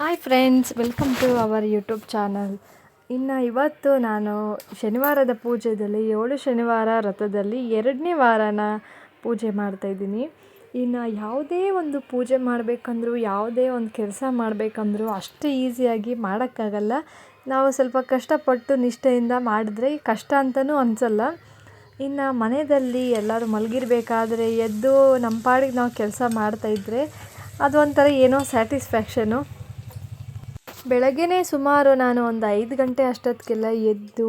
Hi friends welcome to our YouTube channel ಇನ್ನು ಇವತ್ತು ನಾನು ಶನಿವಾರದ ಪೂಜೆಯಲ್ಲಿ ಏಳು ಶನಿವಾರ ರಥದಲ್ಲಿ ಎರಡನೇ ವಾರನ ಪೂಜೆ ಮಾಡ್ತಾಯಿದ್ದೀನಿ ಇನ್ನು ಯಾವುದೇ ಒಂದು ಪೂಜೆ ಮಾಡಬೇಕಂದ್ರೂ, ಯಾವುದೇ ಒಂದು ಕೆಲಸ ಮಾಡಬೇಕಂದ್ರೂ ಅಷ್ಟು ಈಸಿಯಾಗಿ ಮಾಡೋಕ್ಕಾಗಲ್ಲ. ನಾವು ಸ್ವಲ್ಪ ಕಷ್ಟಪಟ್ಟು ನಿಷ್ಠೆಯಿಂದ ಮಾಡಿದ್ರೆ ಕಷ್ಟ ಅಂತಲೂ ಅನಿಸಲ್ಲ. ಇನ್ನು ಮನೆಯಲ್ಲಿ ಎಲ್ಲರೂ ಮಲಗಿರ್ಬೇಕಾದ್ರೆ ಎದ್ದು ನಮ್ಮ ಪಾಡಿಗೆ ನಾವು ಕೆಲಸ ಮಾಡ್ತಾಯಿದ್ರೆ ಅದೊಂಥರ ಏನೋ ಸ್ಯಾಟಿಸ್ಫ್ಯಾಕ್ಷನು. ಬೆಳಗ್ಗೆನೇ ಸುಮಾರು ನಾನು ಒಂದು ಐದು ಗಂಟೆ ಅಷ್ಟೊತ್ತಿಗೆಲ್ಲ ಎದ್ದು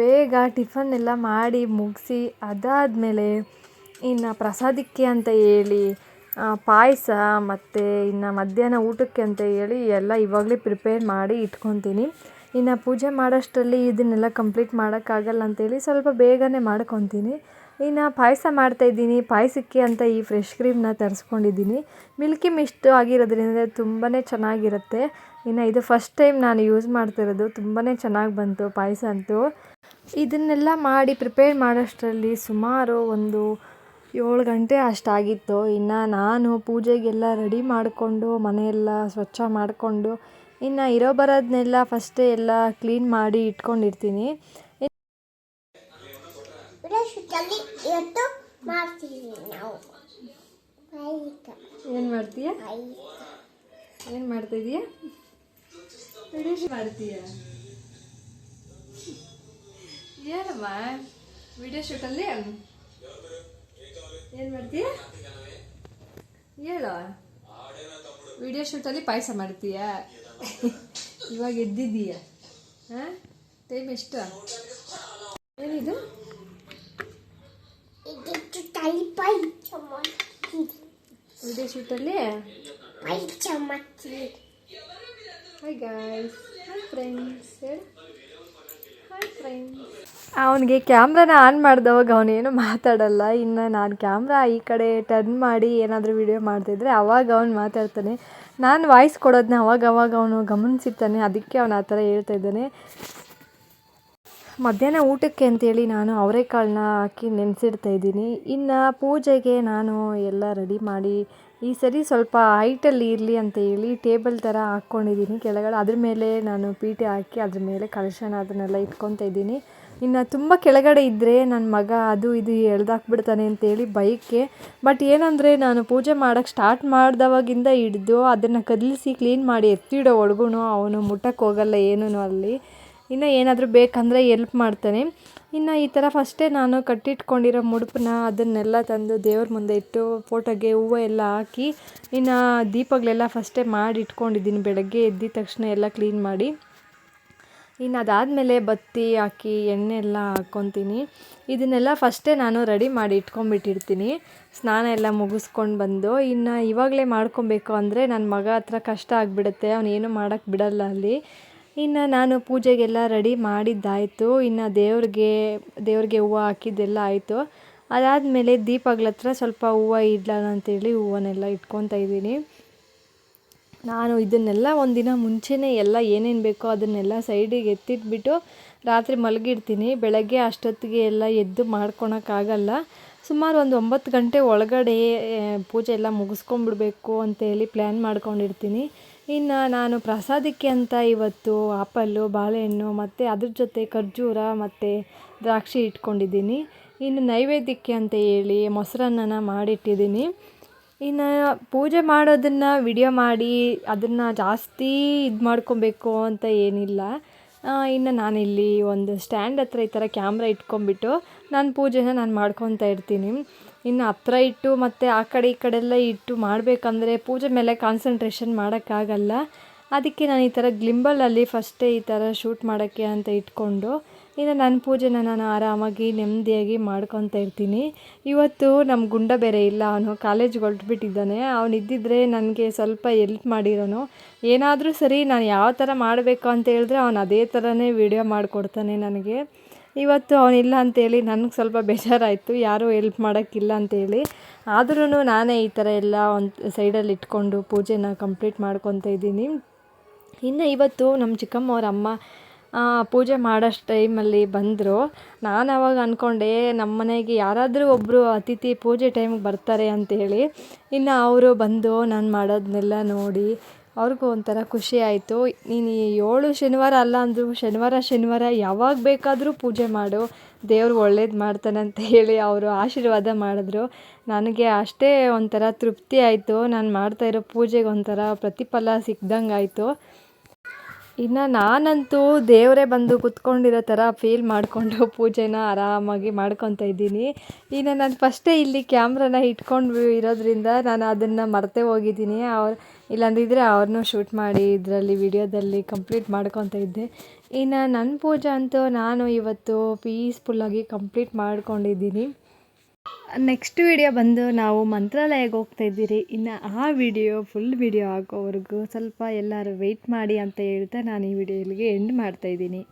ಬೇಗ ಟಿಫನ್ ಎಲ್ಲ ಮಾಡಿ ಮುಗಿಸಿ ಅದಾದಮೇಲೆ ಇನ್ನು ಪ್ರಸಾದಕ್ಕೆ ಅಂತ ಹೇಳಿ ಪಾಯಸ ಮತ್ತು ಇನ್ನು ಮಧ್ಯಾಹ್ನ ಊಟಕ್ಕೆ ಅಂತ ಹೇಳಿ ಎಲ್ಲ ಇವಾಗಲೇ ಪ್ರಿಪೇರ್ ಮಾಡಿ ಇಟ್ಕೊತೀನಿ. ಇನ್ನು ಪೂಜೆ ಮಾಡೋಷ್ಟರಲ್ಲಿ ಇದನ್ನೆಲ್ಲ ಕಂಪ್ಲೀಟ್ ಮಾಡೋಕ್ಕಾಗಲ್ಲ ಅಂತೇಳಿ ಸ್ವಲ್ಪ ಬೇಗನೆ ಮಾಡ್ಕೊತೀನಿ. ಇನ್ನು ಪಾಯಸ ಮಾಡ್ತಾಯಿದ್ದೀನಿ ಪಾಯಸಕ್ಕೆ ಅಂತ ಈ ಫ್ರೆಶ್ ಕ್ರೀಮ್ನ ತರಿಸ್ಕೊಂಡಿದ್ದೀನಿ. ಮಿಲ್ಕಿ ಮಿಸ್ಟ್ ಆಗಿರೋದ್ರಿಂದ ತುಂಬಾ ಚೆನ್ನಾಗಿರುತ್ತೆ. ಇನ್ನು ಇದು ಫಸ್ಟ್ ಟೈಮ್ ನಾನು ಯೂಸ್ ಮಾಡ್ತಿರೋದು. ತುಂಬಾ ಚೆನ್ನಾಗಿ ಬಂತು ಪಾಯಸ ಅಂತೂ. ಇದನ್ನೆಲ್ಲ ಮಾಡಿ ಪ್ರಿಪೇರ್ ಮಾಡೋಷ್ಟರಲ್ಲಿ ಸುಮಾರು ಒಂದು ಏಳು ಗಂಟೆ ಅಷ್ಟಾಗಿತ್ತು. ಇನ್ನು ನಾನು ಪೂಜೆಗೆಲ್ಲ ರೆಡಿ ಮಾಡಿಕೊಂಡು ಮನೆಯೆಲ್ಲ ಸ್ವಚ್ಛ ಮಾಡಿಕೊಂಡು ಇನ್ನು ಇರೋ ಬರೋದನ್ನೆಲ್ಲ ಫಸ್ಟೇ ಎಲ್ಲ ಕ್ಲೀನ್ ಮಾಡಿ ಇಟ್ಕೊಂಡಿರ್ತೀನಿ. ಏನು ಮಾಡ್ತೀಯ? ಏನು ಮಾಡ್ತಿದೀಯ ವಿಡಿಯೋ ಮಾಡ್ತೀಯ ಏನಮ್ಮ ವಿಡಿಯೋ ಶೂಟಲ್ಲಿ ಏನು? ಮಾಡ್ತೀಯ? ಹೇಳು? ವಿಡಿಯೋ ಶೂಟಲ್ಲಿ ಪಾಯಸ ಮಾಡ್ತೀಯ? ಇವಾಗ ಎದ್ದಿದ್ದೀಯ? ಹಾಂ? ಟೈಮ್ ಎಷ್ಟು? ಏನಿದು? ವಿಡಿಯೋ ಶೂಟಲ್ಲಿ ಪಾಯಸ ಮಾಡ್ತೀವಿ hi guys hi friends hi friends ಅವನಿಗೆ ಕ್ಯಾಮ್ರಾನ ಆನ್ ಮಾಡಿದವಾಗ ಅವನೇನು ಮಾತಾಡಲ್ಲ. ಇನ್ನು ನಾನು ಕ್ಯಾಮ್ರಾ ಈ ಕಡೆ ಟರ್ನ್ ಮಾಡಿ ಏನಾದರೂ ವಿಡಿಯೋ ಮಾಡ್ತಿದ್ರೆ ಅವಾಗ ಅವನು ಮಾತಾಡ್ತಾನೆ. ನಾನು ವಾಯ್ಸ್ ಕೊಡೋದನ್ನ ಅವಾಗ ಅವಾಗ ಅವನು ಗಮನಿಸಿರ್ತಾನೆ. ಅದಕ್ಕೆ ಅವನು ಆ ಥರ ಹೇಳ್ತಾ ಇದ್ದಾನೆ. ಮಧ್ಯಾಹ್ನ ಊಟಕ್ಕೆ ಅಂತೇಳಿ ನಾನು ಅವರೆಕಾಳನ್ನ ಹಾಕಿ ನೆನೆಸಿಡ್ತಾ ಇದ್ದೀನಿ. ಇನ್ನು ಪೂಜೆಗೆ ನಾನು ಎಲ್ಲ ರೆಡಿ ಮಾಡಿ ಈ ಸರಿ ಸ್ವಲ್ಪ ಹೈಟಲ್ಲಿ ಇರಲಿ ಅಂತ ಹೇಳಿ ಟೇಬಲ್ ಥರ ಹಾಕ್ಕೊಂಡಿದ್ದೀನಿ. ಕೆಳಗಡೆ ಅದ್ರ ಮೇಲೆ ನಾನು ಪೀಠೆ ಹಾಕಿ ಅದ್ರ ಮೇಲೆ ಕಲಶನ ಅದನ್ನೆಲ್ಲ ಇಟ್ಕೊತಾ ಇದ್ದೀನಿ. ಇನ್ನು ತುಂಬ ಕೆಳಗಡೆ ಇದ್ದರೆ ನನ್ನ ಮಗ ಅದು ಇದು ಎಳ್ದಾಕ್ಬಿಡ್ತಾನೆ ಅಂತೇಳಿ ಬೈಕ್ಗೆ ಬಟ್ ಏನಂದರೆ ನಾನು ಪೂಜೆ ಮಾಡೋಕ್ಕೆ ಸ್ಟಾರ್ಟ್ ಮಾಡಿದವಾಗಿಂದ ಹಿಡಿದು ಅದನ್ನು ಕದಲಿಸಿ ಕ್ಲೀನ್ ಮಾಡಿ ಎತ್ತಿಡೋ ಒಳಗೂ ಅವನು ಮುಟ್ಟಕ್ಕೆ ಹೋಗಲ್ಲ ಏನೂ ಅಲ್ಲಿ. ಇನ್ನು ಏನಾದರೂ ಬೇಕಂದರೆ ಎಲ್ಪ್ ಮಾಡ್ತಾನೆ. ಇನ್ನು ಈ ಥರ ಫಸ್ಟೇ ನಾನು ಕಟ್ಟಿಟ್ಕೊಂಡಿರೋ ಮುಡುಪನ್ನ ಅದನ್ನೆಲ್ಲ ತಂದು ದೇವ್ರ ಮುಂದೆ ಇಟ್ಟು ಫೋಟೋಗೆ ಹೂವು ಎಲ್ಲ ಹಾಕಿ, ಇನ್ನು ದೀಪಗಳೆಲ್ಲ ಫಸ್ಟೇ ಮಾಡಿ ಇಟ್ಕೊಂಡಿದ್ದೀನಿ ಬೆಳಗ್ಗೆ ಎದ್ದಿದ ತಕ್ಷಣ ಎಲ್ಲ ಕ್ಲೀನ್ ಮಾಡಿ. ಇನ್ನು ಅದಾದಮೇಲೆ ಬತ್ತಿ ಹಾಕಿ, ಎಣ್ಣೆ ಎಲ್ಲ ಹಾಕ್ಕೊತೀನಿ. ಇದನ್ನೆಲ್ಲ ಫಸ್ಟೇ ನಾನು ರೆಡಿ ಮಾಡಿ ಇಟ್ಕೊಂಡ್ಬಿಟ್ಟಿರ್ತೀನಿ. ಸ್ನಾನ ಎಲ್ಲ ಮುಗಿಸ್ಕೊಂಡು ಬಂದು, ಇನ್ನು ಇವಾಗಲೇ ಮಾಡ್ಕೊಬೇಕು ಅಂದರೆ ನನ್ನ ಮಗ ಹತ್ರ ಕಷ್ಟ ಆಗಿಬಿಡುತ್ತೆ ಅವನೇನು ಮಾಡೋಕ್ಕೆ ಬಿಡಲ್ಲ ಅಲ್ಲಿ. ಇನ್ನು ನಾನು ಪೂಜೆಗೆಲ್ಲ ರೆಡಿ ಮಾಡಿದ್ದಾಯಿತು. ಇನ್ನು ದೇವ್ರಿಗೆ ದೇವ್ರಿಗೆ ಹೂವು ಹಾಕಿದ್ದೆಲ್ಲ ಆಯಿತು. ಅದಾದಮೇಲೆ ದೀಪಗಳ ಹತ್ರ ಸ್ವಲ್ಪ ಹೂವು ಇಡೋಣ ಅಂತೇಳಿ ಹೂವನ್ನೆಲ್ಲ ಇಟ್ಕೊತಾ ಇದ್ದೀನಿ. ನಾನು ಇದನ್ನೆಲ್ಲ ಒಂದಿನ ಮುಂಚೆನೇ ಎಲ್ಲ ಏನೇನು ಬೇಕೋ ಅದನ್ನೆಲ್ಲ ಸೈಡಿಗೆ ಎತ್ತಿಟ್ಬಿಟ್ಟು ರಾತ್ರಿ ಮಲಗಿಡ್ತೀನಿ. ಬೆಳಗ್ಗೆ ಅಷ್ಟೊತ್ತಿಗೆ ಎಲ್ಲ ಎದ್ದು ಮಾಡ್ಕೊಳಕ್ಕಾಗಲ್ಲ ಸುಮಾರು ಒಂದು ಒಂಬತ್ತು ಗಂಟೆ ಒಳಗಡೆ ಪೂಜೆ ಎಲ್ಲ ಮುಗಿಸ್ಕೊಂಬಿಡ್ಬೇಕು ಅಂತೇಳಿ ಪ್ಲ್ಯಾನ್ ಮಾಡ್ಕೊಂಡಿರ್ತೀನಿ. ಇನ್ನು ನಾನು ಪ್ರಸಾದಕ್ಕೆ ಅಂತ ಇವತ್ತು ಆಪಲ್ಲು, ಬಾಳೆಹಣ್ಣು ಮತ್ತು ಅದ್ರ ಜೊತೆ ಖರ್ಜೂರ ಮತ್ತು ದ್ರಾಕ್ಷಿ ಇಟ್ಕೊಂಡಿದ್ದೀನಿ. ಇನ್ನು ನೈವೇದ್ಯಕ್ಕೆ ಅಂತ ಹೇಳಿ ಮೊಸರನ್ನ ಮಾಡಿಟ್ಟಿದ್ದೀನಿ. ಇನ್ನು ಪೂಜೆ ಮಾಡೋದನ್ನು ವಿಡಿಯೋ ಮಾಡಿ ಅದನ್ನು ಜಾಸ್ತಿ ಇದು ಮಾಡ್ಕೊಬೇಕು ಅಂತ ಏನಿಲ್ಲ. ಇನ್ನು ನಾನಿಲ್ಲಿ ಒಂದು ಸ್ಟ್ಯಾಂಡ್ ಹತ್ರ ಈ ಥರ ಕ್ಯಾಮ್ರಾ ಇಟ್ಕೊಂಬಿಟ್ಟು ನಾನು ಪೂಜೆನ ನಾನು ಮಾಡ್ಕೊತಾ ಇರ್ತೀನಿ. ಇನ್ನು ಹತ್ರ ಇಟ್ಟು ಮತ್ತು ಆ ಕಡೆ ಈ ಕಡೆ ಎಲ್ಲ ಇಟ್ಟು ಮಾಡಬೇಕಂದ್ರೆ ಪೂಜೆ ಮೇಲೆ ಕಾನ್ಸಂಟ್ರೇಷನ್ ಮಾಡೋಕ್ಕಾಗಲ್ಲ. ಅದಕ್ಕೆ ನಾನು ಈ ಥರ ಗ್ಲಿಂಬಲಲ್ಲಿ ಫಸ್ಟೇ ಈ ಥರ ಶೂಟ್ ಮಾಡೋಕ್ಕೆ ಅಂತ ಇಟ್ಕೊಂಡು, ಇನ್ನು ನನ್ನ ಪೂಜೆನ ನಾನು ಆರಾಮಾಗಿ ನೆಮ್ಮದಿಯಾಗಿ ಮಾಡ್ಕೊತಾ ಇರ್ತೀನಿ. ಇವತ್ತು ನಮ್ಮ ಗುಂಡ ಬೇರೆ ಇಲ್ಲ, ಅವನು ಕಾಲೇಜ್ಗೆ ಹೊರಟ್ಬಿಟ್ಟಿದ್ದಾನೆ. ಅವನು ಇದ್ದಿದ್ರೆ ನನಗೆ ಸ್ವಲ್ಪ ಎಲ್ಪ್ ಮಾಡಿರೋನು. ಏನಾದರೂ ಸರಿ ನಾನು ಯಾವ ಥರ ಮಾಡಬೇಕು ಅಂತ ಹೇಳಿದ್ರೆ ಅವನು ಅದೇ ಥರನೇ ವಿಡಿಯೋ ಮಾಡಿಕೊಡ್ತಾನೆ ನನಗೆ. ಇವತ್ತು ಅವನಿಲ್ಲ ಅಂತೇಳಿ ನನಗೆ ಸ್ವಲ್ಪ ಬೇಜಾರಾಯಿತು, ಯಾರೂ ಎಲ್ಪ್ ಮಾಡೋಕ್ಕಿಲ್ಲ ಅಂತೇಳಿ. ಆದ್ರೂ ನಾನೇ ಈ ಥರ ಎಲ್ಲ ಒಂದು ಸೈಡಲ್ಲಿ ಇಟ್ಕೊಂಡು ಪೂಜೆನ ಕಂಪ್ಲೀಟ್ ಮಾಡ್ಕೊತ ಇದ್ದೀನಿ. ಇನ್ನು ಇವತ್ತು ನಮ್ಮ ಚಿಕ್ಕಮ್ಮವ್ರ ಅಮ್ಮ ಪೂಜೆ ಮಾಡೋಷ್ಟು ಟೈಮಲ್ಲಿ ಬಂದರು. ನಾನು ಅವಾಗ ಅಂದ್ಕೊಂಡೆ ನಮ್ಮ ಮನೆಗೆ ಯಾರಾದರೂ ಒಬ್ಬರು ಅತಿಥಿ ಪೂಜೆ ಟೈಮಿಗೆ ಬರ್ತಾರೆ ಅಂತೇಳಿ. ಇನ್ನು ಅವರು ಬಂದು ನಾನು ಮಾಡೋದನ್ನೆಲ್ಲ ನೋಡಿ ಅವ್ರಿಗೂ ಒಂಥರ ಖುಷಿ ಆಯಿತು. ನೀನು ಏಳು ಶನಿವಾರ ಅಲ್ಲ ಅಂದರೂ ಶನಿವಾರ ಶನಿವಾರ ಯಾವಾಗ ಬೇಕಾದರೂ ಪೂಜೆ ಮಾಡು. ದೇವ್ರು ಒಳ್ಳೇದು ಮಾಡ್ತಾನೆ ಅಂತ ಹೇಳಿ ಅವರು ಆಶೀರ್ವಾದ ಮಾಡಿದ್ರು. ನನಗೆ ಅಷ್ಟೇ ಒಂಥರ ತೃಪ್ತಿ ಆಯಿತು. ನಾನು ಮಾಡ್ತಾ ಇರೋ ಪೂಜೆಗೆ ಒಂಥರ ಪ್ರತಿಫಲ ಸಿಕ್ದಂಗೆ ಆಯಿತು ಇನ್ನು ನಾನಂತೂ ದೇವರೇ ಬಂದು ಕುತ್ಕೊಂಡಿರೋ ಥರ ಫೀಲ್ ಮಾಡಿಕೊಂಡು ಪೂಜೆನ ಆರಾಮಾಗಿ ಮಾಡ್ಕೊತಾ ಇದ್ದೀನಿ. ಇನ್ನು ನಾನು ಫಸ್ಟೇ ಇಲ್ಲಿ ಕ್ಯಾಮ್ರಾನ ಇಟ್ಕೊಂಡು ಇರೋದ್ರಿಂದ ನಾನು ಅದನ್ನು ಮರ್ತೇ ಹೋಗಿದ್ದೀನಿ. ಅವ್ರು ಇಲ್ಲಾಂದಿದ್ರೆ ಅವ್ರನ್ನೂ ಶೂಟ್ ಮಾಡಿ ಇದರಲ್ಲಿ ವಿಡಿಯೋದಲ್ಲಿ ಕಂಪ್ಲೀಟ್ ಮಾಡ್ಕೊತಾ ಇದ್ದೆ. ಇನ್ನು ನನ್ನ ಪೂಜೆ ಅಂತೂ ನಾನು ಇವತ್ತು ಪೀಸ್ಫುಲ್ಲಾಗಿ ಕಂಪ್ಲೀಟ್ ಮಾಡ್ಕೊಂಡಿದ್ದೀನಿ. ನೆಕ್ಸ್ಟ್ ವಿಡಿಯೋ ಬಂದು ನಾವು ಮಂತ್ರಾಲಯಕ್ಕೆ ಹೋಗ್ತಾ ಇದ್ದೀರಿ. ಇನ್ನು ಆ ವಿಡಿಯೋ ಫುಲ್ ವಿಡಿಯೋ ಹಾಕೋವರೆಗೂ ಸ್ವಲ್ಪ ಎಲ್ಲರೂ ವೆಯ್ಟ್ ಮಾಡಿ ಅಂತ ಹೇಳ್ತಾ ನಾನು ಈ ವಿಡಿಯೋ ಇಲ್ಲಿಗೆ ಎಂಡ್ ಮಾಡ್ತಾಯಿದ್ದೀನಿ